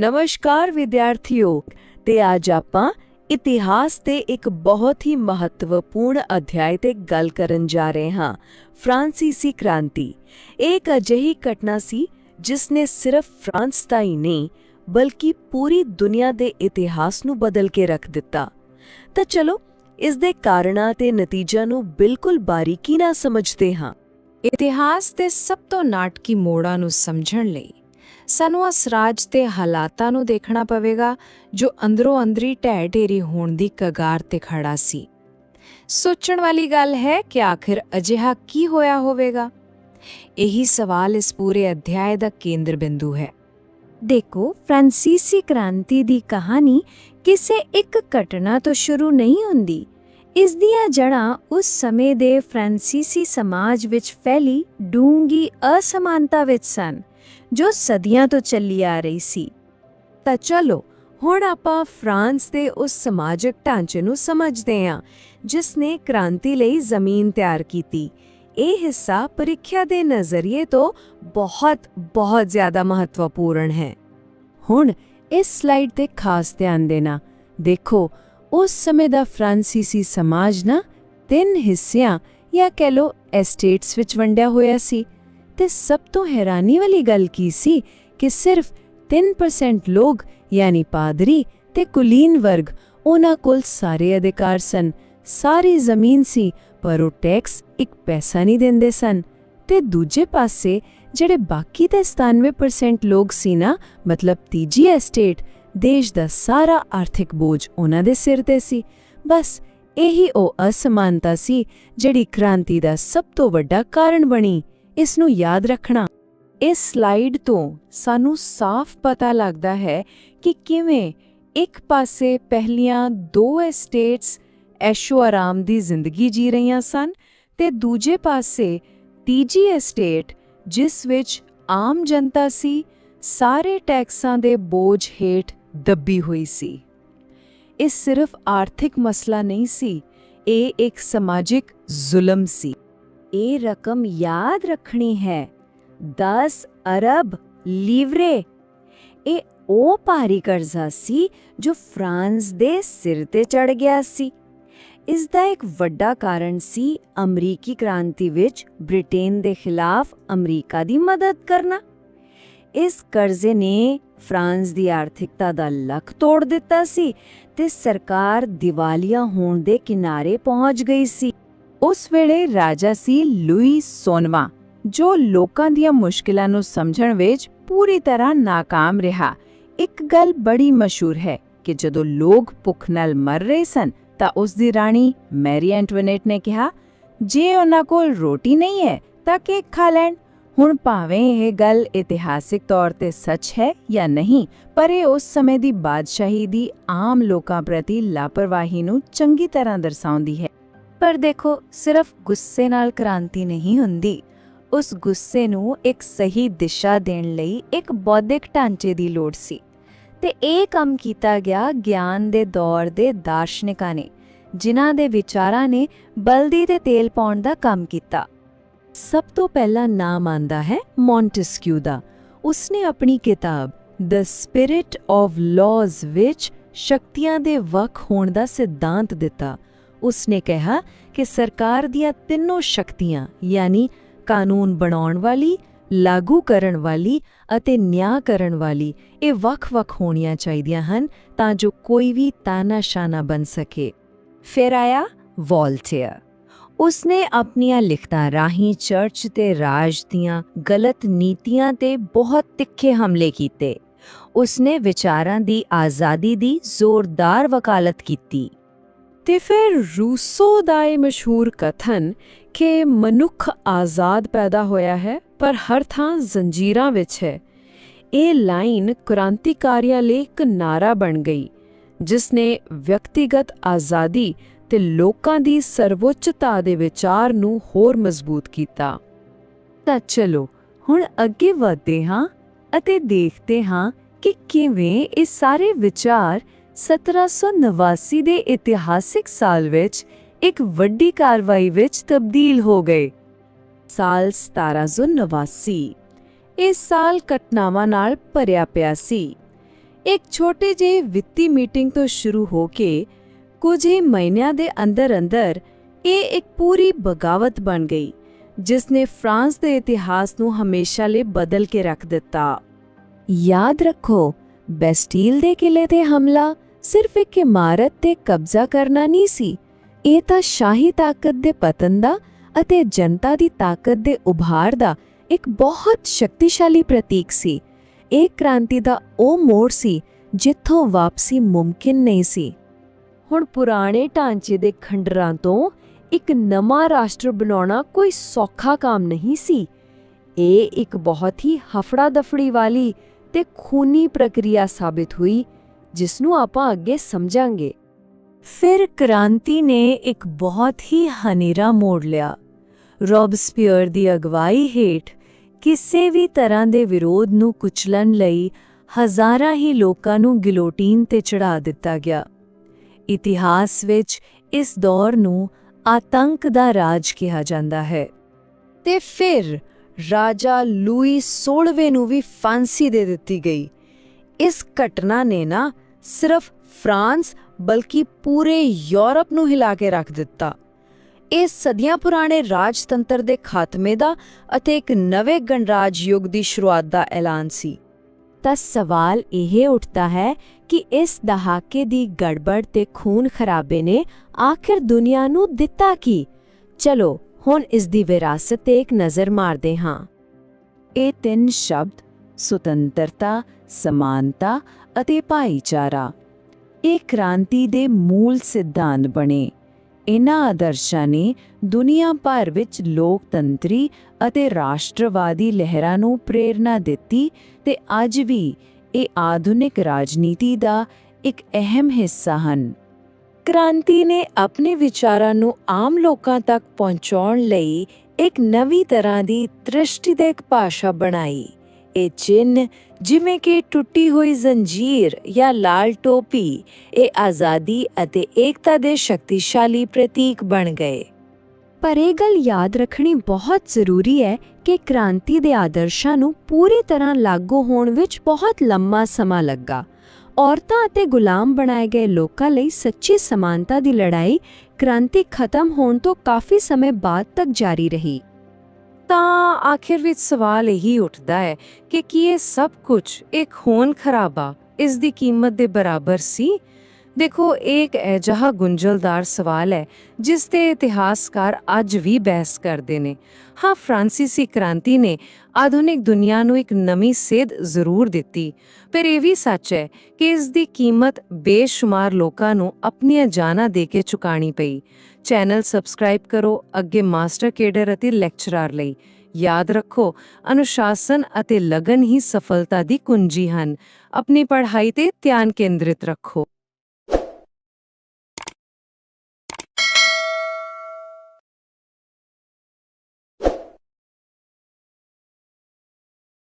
ਨਮਸਕਾਰ ਵਿਦਿਆਰਥੀਓ, ਤੇ ਅੱਜ ਆਪਾਂ ਇਤਿਹਾਸ ਦੇ ਇੱਕ ਬਹੁਤ ਹੀ ਮਹੱਤਵਪੂਰਨ ਅਧਿਆਇ ਤੇ ਗੱਲ ਕਰਨ ਜਾ ਰਹੇ ਹਾਂ, ਫ੍ਰਾਂਸੀਸੀ ਕ੍ਰਾਂਤੀ। ਇਹ ਇੱਕ ਅਜਿਹੀ ਘਟਨਾ ਸੀ ਜਿਸ ਨੇ ਸਿਰਫ ਫਰਾਂਸ ਦਾ ਹੀ ਨਹੀਂ, ਬਲਕਿ ਪੂਰੀ ਦੁਨੀਆ ਦੇ ਇਤਿਹਾਸ ਨੂੰ ਬਦਲ ਕੇ ਰੱਖ ਦਿੱਤਾ। ਤਾਂ ਚਲੋ, ਇਸ ਦੇ ਕਾਰਨਾਂ ਤੇ ਨਤੀਜਿਆਂ ਨੂੰ ਬਿਲਕੁਲ ਬਾਰੀਕੀ ਨਾਲ ਸਮਝਦੇ ਹਾਂ। ਇਤਿਹਾਸ ਦੇ ਸਭ ਤੋਂ ਨਾਟਕੀ ਮੋੜਾਂ ਨੂੰ ਸਮਝਣ ਲਈ ਸਾਨੂੰ ਉਸ ਰਾਜ ਦੇ ਹਾਲਾਤਾਂ ਨੂੰ ਦੇਖਣਾ ਪਵੇਗਾ, ਜੋ ਅੰਦਰੋਂ ਅੰਦਰੀ ਢਹਿ ਢੇਰੀ ਹੋਣ ਦੀ ਕਗਾਰ ਤੇ ਖੜਾ ਸੀ। ਸੋਚਣ ਵਾਲੀ ਗੱਲ ਹੈ ਕਿ ਆਖਿਰ ਅਜਿਹਾ ਕੀ ਹੋਇਆ ਹੋਵੇਗਾ? ਇਹੀ ਸਵਾਲ ਇਸ ਪੂਰੇ ਅਧਿਆਇ ਦਾ ਕੇਂਦਰ ਬਿੰਦੂ ਹੈ। ਦੇਖੋ, ਫ੍ਰਾਂਸੀਸੀ ਕ੍ਰਾਂਤੀ ਦੀ ਕਹਾਣੀ ਕਿਸੇ ਇੱਕ ਘਟਨਾ ਤੋਂ ਸ਼ੁਰੂ ਨਹੀਂ ਹੁੰਦੀ। ਇਸ ਦੀਆਂ ਜੜ੍ਹਾਂ ਉਸ ਸਮੇਂ ਦੇ ਫ੍ਰਾਂਸੀਸੀ ਸਮਾਜ ਵਿੱਚ ਫੈਲੀ ਡੂੰਗੀ ਅਸਮਾਨਤਾ ਵਿੱਚ ਸਨ। ਜੋ ਸਦੀਆਂ ਤੋਂ ਚੱਲੀ ਆ ਰਹੀ ਸੀ। ਤਾਂ ਚਲੋ, ਹੁਣ ਆਪਾਂ ਫਰਾਂਸ ਦੇ ਉਸ ਸਮਾਜਿਕ ਢਾਂਚੇ ਨੂੰ ਸਮਝਦੇ ਹਾਂ, ਜਿਸ ਨੇ ਕ੍ਰਾਂਤੀ ਲਈ ਜ਼ਮੀਨ ਤਿਆਰ ਕੀਤੀ। ਇਹ ਹਿੱਸਾ ਪ੍ਰੀਖਿਆ ਦੇ ਨਜ਼ਰੀਏ ਤੋਂ ਬਹੁਤ ਬਹੁਤ ਜ਼ਿਆਦਾ ਮਹੱਤਵਪੂਰਨ ਹੈ। ਹੁਣ ਇਸ ਸਲਾਈਡ ਤੇ ਖਾਸ ਧਿਆਨ ਦੇਣਾ। ਦੇਖੋ, ਉਸ ਸਮੇਂ ਦਾ ਫ੍ਰਾਂਸੀਸੀ ਸਮਾਜ ਨਾ ਤਿੰਨ ਹਿੱਸਿਆਂ ਜਾਂ ਕਹਿ ਲੋ ਐਸਟੇਟਸ ਵਿੱਚ ਵੰਡਿਆ ਹੋਇਆ ਸੀ। ਤੇ ਸਭ ਤੋਂ ਹੈਰਾਨੀ ਵਾਲੀ ਗੱਲ ਕੀ ਸੀ ਕਿ ਸਿਰਫ 3% ਲੋਕ, ਯਾਨੀ ਪਾਦਰੀ ਤੇ ਕੁਲੀਨ ਵਰਗ, ਉਹਨਾਂ ਕੋਲ ਸਾਰੇ ਅਧਿਕਾਰ ਸਨ, ਸਾਰੀ ਜ਼ਮੀਨ ਸੀ, ਪਰ ਉਹ ਟੈਕਸ ਇੱਕ ਪੈਸਾ ਨਹੀਂ ਦਿੰਦੇ ਸਨ। ਤੇ ਦੂਜੇ ਪਾਸੇ, ਜਿਹੜੇ ਬਾਕੀ ਦੇ 97% ਲੋਕ ਸੀ ਨਾ, ਮਤਲਬ ਤੀਜੀ ਐਸਟੇਟ ਦੇਸ਼ ਦਾ ਸਾਰਾ ਆਰਥਿਕ ਬੋਝ ਉਹਨਾਂ ਦੇ ਸਿਰ ਤੇ ਸੀ। ਬਸ ਇਹੀ ਉਹ ਅਸਮਾਨਤਾ ਸੀ, ਜਿਹੜੀ ਕ੍ਰਾਂਤੀ ਦਾ ਸਭ ਤੋਂ ਵੱਡਾ ਕਾਰਨ ਬਣੀ। ਇਸ ਨੂੰ ਯਾਦ ਰੱਖਣਾ। ਇਸ ਸਲਾਈਡ ਤੋਂ ਸਾਨੂੰ ਸਾਫ਼ ਪਤਾ ਲੱਗਦਾ ਹੈ ਕਿ ਕਿਵੇਂ ਇੱਕ ਪਾਸੇ ਪਹਿਲੀਆਂ ਦੋ ਐਸਟੇਟਸ ਐਸ਼ੋ ਆਰਾਮ ਦੀ ਜ਼ਿੰਦਗੀ ਜੀ ਰਹੀਆਂ ਸਨ ਤੇ ਦੂਜੇ ਪਾਸੇ ਤੀਜੀ ਐਸਟੇਟ ਜਿਸ ਵਿੱਚ ਆਮ ਜਨਤਾ ਸੀ, ਸਾਰੇ ਟੈਕਸਾਂ ਦੇ ਬੋਝ ਹੇਠ ਦੱਬੀ ਹੋਈ ਸੀ। ਇਹ ਸਿਰਫ ਆਰਥਿਕ ਮਸਲਾ ਨਹੀਂ ਸੀ, ਇਹ ਇੱਕ ਸਮਾਜਿਕ ਜ਼ੁਲਮ ਸੀ। ਇਹ ਰਕਮ ਯਾਦ ਰੱਖਣੀ ਹੈ। 10 ਅਰਬ ਲੀਵਰੇ। ਇਹ ਉਹ ਭਾਰੀ ਕਰਜ਼ਾ ਸੀ ਜੋ ਫਰਾਂਸ ਦੇ ਸਿਰ ਤੇ ਚੜ ਗਿਆ ਸੀ। ਇਸ ਦਾ ਇੱਕ ਵੱਡਾ ਕਾਰਨ ਸੀ ਅਮਰੀਕੀ ਕ੍ਰਾਂਤੀ ਵਿੱਚ ਬ੍ਰਿਟੇਨ ਦੇ ਖਿਲਾਫ ਅਮਰੀਕਾ ਦੀ ਮਦਦ ਕਰਨਾ। ਇਸ ਕਰਜ਼ੇ ਨੇ ਫਰਾਂਸ ਦੀ ਆਰਥਿਕਤਾ ਦਾ ਲੱਕ ਤੋੜ ਦਿੱਤਾ ਸੀ ਤੇ ਸਰਕਾਰ ਦਿਵਾਲੀਆ ਹੋਣ ਦੇ ਕਿਨਾਰੇ ਪਹੁੰਚ ਗਈ ਸੀ। ਉਸ ਵੇਲੇ ਰਾਜਾ ਸੀ ਲੂਈ ਸੋਨਵਾ, ਜੋ ਲੋਕਾਂ ਦੀਆਂ ਮੁਸ਼ਕਿਲਾਂ ਨੂੰ ਸਮਝਣ ਵਿੱਚ ਪੂਰੀ ਤਰ੍ਹਾਂ ناکਾਮ ਰਿਹਾ। ਇੱਕ ਗੱਲ ਬੜੀ ਮਸ਼ਹੂਰ ਹੈ ਕਿ ਜਦੋਂ ਲੋਕ ਭੁੱਖ ਨਾਲ ਮਰ ਰਹੇ ਸਨ, ਤਾਂ ਉਸ ਦੀ ਰਾਣੀ ਮੈਰੀ ਐਂਟਵਨੇਟ ਨੇ ਕਿਹਾ, ਜੇ ਉਹਨਾਂ ਕੋਲ ਰੋਟੀ ਨਹੀਂ ਹੈ, ਤਾਂ ਕੇਕ ਖਾ ਲੈਣ। ਹੁਣ ਭਾਵੇਂ ਇਹ ਗੱਲ ਇਤਿਹਾਸਿਕ ਤੌਰ ਤੇ ਸੱਚ ਹੈ ਜਾਂ ਨਹੀਂ, ਪਰ ਇਹ ਉਸ ਸਮੇਂ ਦੀ ਬਾਦਸ਼ਾਹੀ ਦੀ ਆਮ ਲੋਕਾਂ ਪ੍ਰਤੀ ਲਾਪਰਵਾਹੀ ਨੂੰ ਚੰਗੀ ਤਰ੍ਹਾਂ ਦਰਸਾਉਂਦੀ ਹੈ। ਪਰ ਦੇਖੋ, ਸਿਰਫ ਗੁੱਸੇ ਨਾਲ ਕ੍ਰਾਂਤੀ ਨਹੀਂ ਹੁੰਦੀ। ਉਸ ਗੁੱਸੇ ਨੂੰ ਇੱਕ ਸਹੀ ਦਿਸ਼ਾ ਦੇਣ ਲਈ ਇੱਕ ਬੌਧਿਕ ਢਾਂਚੇ ਦੀ ਲੋੜ ਸੀ। ਤੇ ਇਹ ਕੰਮ ਕੀਤਾ ਗਿਆ ਗਿਆਨ ਦੇ ਦੌਰ ਦੇ ਦਾਰਸ਼ਨਿਕਾਂ ਨੇ, ਜਿਨ੍ਹਾਂ ਦੇ ਵਿਚਾਰਾਂ ਨੇ ਬਲਦੀ ਤੇ ਤੇਲ ਪਾਉਣ ਦਾ ਕੰਮ ਕੀਤਾ। ਸਭ ਤੋਂ ਪਹਿਲਾ ਨਾਮ ਆਂਦਾ ਹੈ ਮੌਂਟੈਸਕਿਊ ਦਾ। ਉਸਨੇ ਆਪਣੀ ਕਿਤਾਬ ਦ ਸਪਿਰਿਟ ਆਫ ਲਾਜ਼ ਵਿੱਚ ਸ਼ਕਤੀਆਂ ਦੇ ਵੱਖ ਹੋਣ ਦਾ ਸਿਧਾਂਤ ਦਿੱਤਾ। ਉਸਨੇ ਕਿਹਾ ਕਿ ਸਰਕਾਰ ਦੀਆਂ ਤਿੰਨੋਂ ਸ਼ਕਤੀਆਂ, ਯਾਨੀ ਕਾਨੂੰਨ ਬਣਾਉਣ ਵਾਲੀ, ਲਾਗੂ ਕਰਨ ਵਾਲੀ ਅਤੇ ਨਿਆਂ ਕਰਨ ਵਾਲੀ, ਇਹ ਵੱਖ-ਵੱਖ ਹੋਣੀਆਂ ਚਾਹੀਦੀਆਂ ਹਨ ਤਾਂ ਜੋ ਕੋਈ ਵੀ ਤਾਨਾਸ਼ਾਨਾ ਬਣ ਸਕੇ। ਫਿਰ ਆਇਆ ਵੋਲਟੇਅਰ। ਉਸਨੇ ਆਪਣੀਆਂ ਲਿਖਤਾਂ ਰਾਹੀਂ ਚਰਚ ਤੇ ਰਾਜ ਦੀਆਂ ਗਲਤ ਨੀਤੀਆਂ ਤੇ ਬਹੁਤ ਤਿੱਖੇ ਹਮਲੇ ਕੀਤੇ। ਉਸਨੇ ਵਿਚਾਰਾਂ ਦੀ ਆਜ਼ਾਦੀ ਦੀ ਜ਼ੋਰਦਾਰ ਵਕਾਲਤ ਕੀਤੀ। ਤੇ ਫਿਰ ਰੂਸੋ ਦਾ ਇਹ ਮਸ਼ਹੂਰ ਕਥਨ ਕਿ ਮਨੁੱਖ ਆਜ਼ਾਦ ਪੈਦਾ ਹੋਇਆ ਹੈ, ਪਰ ਹਰ ਥਾਂ ਜ਼ੰਜੀਰਾਂ ਵਿੱਚ ਹੈ। ਇਹ ਲਾਈਨ ਕ੍ਰਾਂਤੀਕਾਰੀਆਂ ਲਈ ਇੱਕ ਨਾਰਾ ਬਣ ਗਈ, ਜਿਸ ਨੇ ਵਿਅਕਤੀਗਤ ਆਜ਼ਾਦੀ ਤੇ ਲੋਕਾਂ ਦੀ ਸਰਵੋੱਚਤਾ ਦੇ ਵਿਚਾਰ ਨੂੰ ਹੋਰ ਮਜ਼ਬੂਤ ਕੀਤਾ। ਤਾਂ ਚਲੋ, ਹੁਣ ਅੱਗੇ ਵਧਦੇ ਹਾਂ ਅਤੇ ਦੇਖਦੇ ਹਾਂ ਕਿ ਕਿਵੇਂ ਇਹ ਸਾਰੇ ਵਿਚਾਰ 1789 ਦੇ ਇਤਿਹਾਸਿਕ ਸਾਲ ਵਿੱਚ ਇੱਕ ਵੱਡੀ ਕਾਰਵਾਈ ਵਿੱਚ ਤਬਦੀਲ ਹੋ ਗਏ। ਸਾਲ 1789 ਇਸ ਸਾਲ ਘਟਨਾਵਾਂ ਨਾਲ ਭਰਿਆ ਪਿਆ ਸੀ। ਇੱਕ ਛੋਟੀ ਜਿਹੀ ਵਿੱਤੀ ਮੀਟਿੰਗ ਤੋਂ ਸ਼ੁਰੂ ਹੋ ਕੇ ਕੁਝ ਹੀ ਮਹੀਨਿਆਂ ਦੇ ਅੰਦਰ-ਅੰਦਰ ਇਹ ਇੱਕ ਪੂਰੀ ਬਗਾਵਤ ਬਣ ਗਈ, ਜਿਸ ਨੇ ਫਰਾਂਸ ਦੇ ਇਤਿਹਾਸ ਨੂੰ ਹਮੇਸ਼ਾ ਲਈ ਬਦਲ ਕੇ ਰੱਖ ਦਿੱਤਾ। ਯਾਦ ਰੱਖੋ, ਬੈਸਟੀਲ ਦੇ ਕਿਲੇ ਤੇ ਹਮਲਾ ਸਿਰਫ ਇੱਕ ਇਮਾਰਤ ਤੇ ਕਬਜ਼ਾ ਕਰਨਾ ਨਹੀਂ ਸੀ। ਇਹ ਤਾਂ ਸ਼ਾਹੀ ਤਾਕਤ ਦੇ ਪਤਨ ਦਾ ਅਤੇ ਜਨਤਾ ਦੀ ਤਾਕਤ ਦੇ ਉਭਾਰ ਦਾ ਇੱਕ ਬਹੁਤ ਸ਼ਕਤੀਸ਼ਾਲੀ ਪ੍ਰਤੀਕ ਸੀ। ਇਹ ਕ੍ਰਾਂਤੀ ਦਾ ਉਹ ਮੋੜ ਸੀ ਜਿੱਥੋਂ ਵਾਪਸੀ ਮੁਮਕਿਨ ਨਹੀਂ ਸੀ। ਹੁਣ ਪੁਰਾਣੇ ਢਾਂਚੇ ਦੇ ਖੰਡਰਾਂ ਤੋਂ ਇੱਕ ਨਵਾਂ ਰਾਸ਼ਟਰ ਬਣਾਉਣਾ ਕੋਈ ਸੌਖਾ ਕੰਮ ਨਹੀਂ ਸੀ। ਇਹ ਇੱਕ ਬਹੁਤ ਹੀ ਹਫੜਾ ਦਫੜੀ ਵਾਲੀ ਤੇ ਖੂਨੀ ਪ੍ਰਕਿਰਿਆ ਸਾਬਿਤ ਹੋਈ ਜਿਸ ਨੂੰ ਆਪਾਂ ਅੱਗੇ ਸਮਝਾਂਗੇ। ਫਿਰ ਕ੍ਰਾਂਤੀ ਨੇ ਇੱਕ ਬਹੁਤ ਹੀ ਹਨੇਰਾ ਮੋੜ ਲਿਆ। ਰੌਬਸਪੀਅਰ ਦੀ ਅਗਵਾਈ ਹੇਠ ਕਿਸੇ ਵੀ ਤਰ੍ਹਾਂ ਦੇ ਵਿਰੋਧ ਨੂੰ ਕੁਚਲਣ ਲਈ ਹਜ਼ਾਰਾਂ ਹੀ ਲੋਕਾਂ ਨੂੰ ਗਿਲੋਟੀਨ ਤੇ ਚੜਾ ਦਿੱਤਾ ਗਿਆ। ਇਤਿਹਾਸ ਵਿੱਚ ਇਸ ਦੌਰ ਨੂੰ ਆਤੰਕ ਦਾ ਰਾਜ ਕਿਹਾ ਜਾਂਦਾ ਹੈ। ਤੇ ਫਿਰ ਰਾਜਾ ਲੂਈ 16ਵੇਂ ਨੂੰ ਵੀ ਫਾਂਸੀ ਦੇ ਦਿੱਤੀ ਗਈ। ਇਸ ਘਟਨਾ ਨੇ ਨਾ ਸਿਰਫ ਫਰਾਂਸ ਬਲਕਿ ਪੂਰੇ ਯੂਰਪ ਨੂੰ ਹਿਲਾ ਕੇ ਰੱਖ ਦਿੱਤਾ। ਇਹ ਸਦੀਆਂ ਪੁਰਾਣੇ ਰਾਜਤੰਤਰ ਦੇ ਖਾਤਮੇ ਦਾ ਅਤੇ ਇੱਕ ਨਵੇਂ ਗਣਰਾਜ ਯੁੱਗ ਦੀ ਸ਼ੁਰੂਆਤ ਦਾ ਐਲਾਨ ਸੀ। ਤਾਂ ਸਵਾਲ ਇਹ ਉੱਠਦਾ ਹੈ ਕਿ ਇਸ ਦਹਾਕੇ ਦੀ ਗੜਬੜ ਤੇ ਖੂਨ ਖਰਾਬੇ ਨੇ ਆਖਿਰ ਦੁਨੀਆ ਨੂੰ ਦਿੱਤਾ ਕੀ? ਚਲੋ, ਹੁਣ ਇਸ ਦੀ ਵਿਰਾਸਤ ਤੇ ਇੱਕ ਨਜ਼ਰ ਮਾਰਦੇ ਹਾਂ। ਇਹ ਤਿੰਨ ਸ਼ਬਦ, ਸੁਤੰਤਰਤਾ, ਸਮਾਨਤਾ ਅਤੇ ਭਾਈਚਾਰਾ। ਇਹ ਕ੍ਰਾਂਤੀ ਦੇ ਮੂਲ ਸਿਧਾਂਤ ਬਣੇ। ਇਹਨਾਂ ਆਦਰਸ਼ਾਂ ਨੇ ਦੁਨੀਆ ਭਰ ਵਿੱਚ ਲੋਕਤੰਤਰੀ ਅਤੇ ਰਾਸ਼ਟਰਵਾਦੀ ਲਹਿਰਾਂ ਨੂੰ ਪ੍ਰੇਰਣਾ ਦਿੱਤੀ ਤੇ ਅੱਜ ਵੀ ਇਹ ਆਧੁਨਿਕ ਰਾਜਨੀਤੀ ਦਾ ਇੱਕ ਅਹਿਮ ਹਿੱਸਾ ਹਨ। ਕ੍ਰਾਂਤੀ ਨੇ ਆਪਣੇ ਵਿਚਾਰਾਂ ਨੂੰ ਆਮ ਲੋਕਾਂ ਤੱਕ ਪਹੁੰਚਾਉਣ ਲਈ ਇੱਕ ਨਵੀਂ ਤਰ੍ਹਾਂ ਦੀ ਦ੍ਰਿਸ਼ਟੀ ਭਾਸ਼ਾ ਬਣਾਈ। ਇਹ ਚਿੰਨ ਜਿਵੇਂ ਕਿ ਟੁੱਟੀ ਹੋਈ ਜ਼ੰਜੀਰ ਜਾਂ ਲਾਲ ਟੋਪੀ, ਇਹ ਆਜ਼ਾਦੀ ਅਤੇ ਏਕਤਾ ਦੇ ਸ਼ਕਤੀਸ਼ਾਲੀ ਪ੍ਰਤੀਕ ਬਣ ਗਏ। ਪਰ ਇਹ ਗੱਲ ਯਾਦ ਰੱਖਣੀ ਬਹੁਤ ਜ਼ਰੂਰੀ ਹੈ ਕਿ ਕ੍ਰਾਂਤੀ ਦੇ ਆਦਰਸ਼ਾਂ ਨੂੰ ਪੂਰੀ ਤਰ੍ਹਾਂ ਲਾਗੂ ਹੋਣ ਵਿੱਚ ਬਹੁਤ ਲੰਮਾ ਸਮਾਂ ਲੱਗਾ। ਔਰਤਾਂ ਅਤੇ ਗੁਲਾਮ ਬਣਾਏ ਗਏ ਲੋਕਾਂ ਲਈ ਸੱਚੀ ਸਮਾਨਤਾ ਦੀ ਲੜਾਈ ਕ੍ਰਾਂਤੀ ਖਤਮ ਹੋਣ ਤੋਂ ਕਾਫੀ ਸਮੇਂ ਬਾਅਦ ਤੱਕ ਜਾਰੀ ਰਹੀ। ਤਾਂ ਆਖਿਰ ਵਿੱਚ ਸਵਾਲ ਇਹੀ ਉੱਠਦਾ ਹੈ ਕਿ ਕੀ ਇਹ ਸਭ ਕੁਝ ਇੱਕ ਖੂਨ ਖਰਾਬਾ? ਇਸ ਦੀ ਕੀਮਤ ਦੇ ਬਰਾਬਰ ਸੀ? ਦੇਖੋ, ਇਹ ਇੱਕ ਅਜਿਹਾ ਗੁੰਝਲਦਾਰ ਸਵਾਲ ਹੈ, ਜਿਸ ਤੇ ਇਤਿਹਾਸਕਾਰ ਅੱਜ ਵੀ ਬਹਿਸ ਕਰਦੇ ਨੇ। ਹਾਂ, ਫ੍ਰਾਂਸੀਸੀ ਕ੍ਰਾਂਤੀ ਨੇ ਆਧੁਨਿਕ ਦੁਨੀਆ ਨੂੰ ਇੱਕ ਨਵੀਂ ਸੇਧ ਜ਼ਰੂਰ ਦਿੱਤੀ, ਪਰ ਇਹ ਵੀ ਸੱਚ ਹੈ ਕਿ ਇਸ ਦੀ ਕੀਮਤ ਬੇਸ਼ੁਮਾਰ ਲੋਕਾਂ ਨੂੰ ਆਪਣੀਆਂ ਜਾਨਾਂ ਦੇ ਕੇ ਚੁਕਾਣੀ ਪਈ। ਚੈਨਲ ਸਬਸਕ੍ਰਾਈਬ ਕਰੋ, ਅੱਗੇ ਮਾਸਟਰ ਕੇਡਰ ਅਤੇ ਲੈਕਚਰਰ ਲਈ। ਯਾਦ ਰੱਖੋ, ਅਨੁਸ਼ਾਸਨ ਅਤੇ ਲਗਨ ਹੀ ਸਫਲਤਾ ਦੀ ਕੁੰਜੀ ਹਨ। ਆਪਣੀ ਪੜ੍ਹਾਈ ਤੇ ਧਿਆਨ ਕੇਂਦਰਿਤ ਰੱਖੋ।